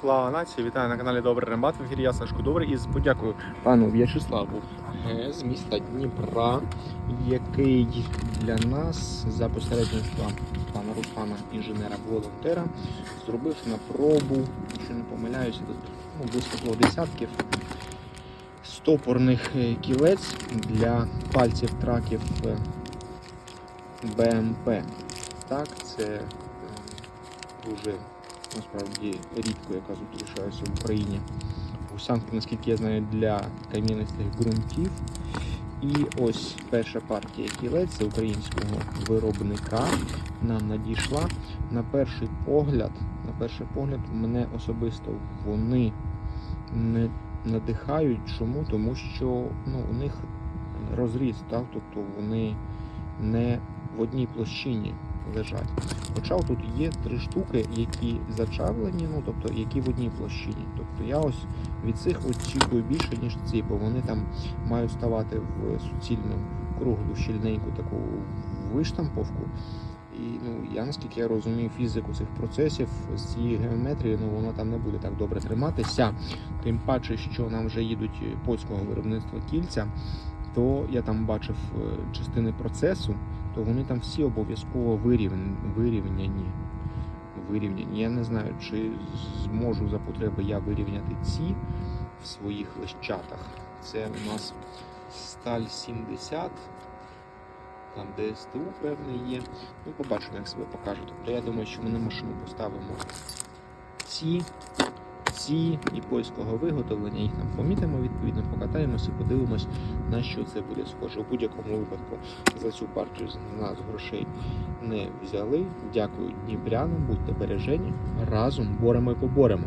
Слава нації! Вітаю на каналі Добрий Рембат. В ефірі я Сашко Добрий і з подякою пану В'ячеславу е, з міста Дніпра, який для нас за посередництва пана Руслана, інженера-волонтера, зробив на пробу, якщо не помиляюся, тут ну, близько двох десятків стопорних е, кілець для пальців траків е, БМП. Так, це дуже насправді рідко, яка зустрічається в Україні. Гусянки, наскільки я знаю, для кам'янистих ґрунтів. І ось перша партія кілець українського виробника нам надійшла. На перший погляд, на перший погляд, мене особисто вони не надихають. Чому? Тому що ну, у них розріз, так? тобто вони не в одній площині лежать. Хоча тут є три штуки, які зачавлені, ну тобто які в одній площині. Тобто я ось від цих очікую більше, ніж ці, бо вони там мають ставати в суцільну круглу щільненьку таку виштамповку. І ну, я наскільки я розумію фізику цих процесів з цієї геометрії, ну воно там не буде так добре триматися. Тим паче, що нам вже їдуть польського виробництва кільця, то я там бачив е, частини процесу, то вони там всі обов'язково вирівняні. вирівняні. Я не знаю, чи зможу за потреби я вирівняти ці в своїх лещатах. Це у нас сталь 70, там ДСТУ певний є. Ну, побачимо, як себе покаже. Тобто я думаю, що ми на машину поставимо ці, ці і польського виготовлення, їх там помітимо, відповідно, покатаємося, подивимось, на що це буде схоже. У будь-якому випадку за цю партію з нас грошей не взяли. Дякую дніпрянам, будьте бережені. Разом боремо і поборемо.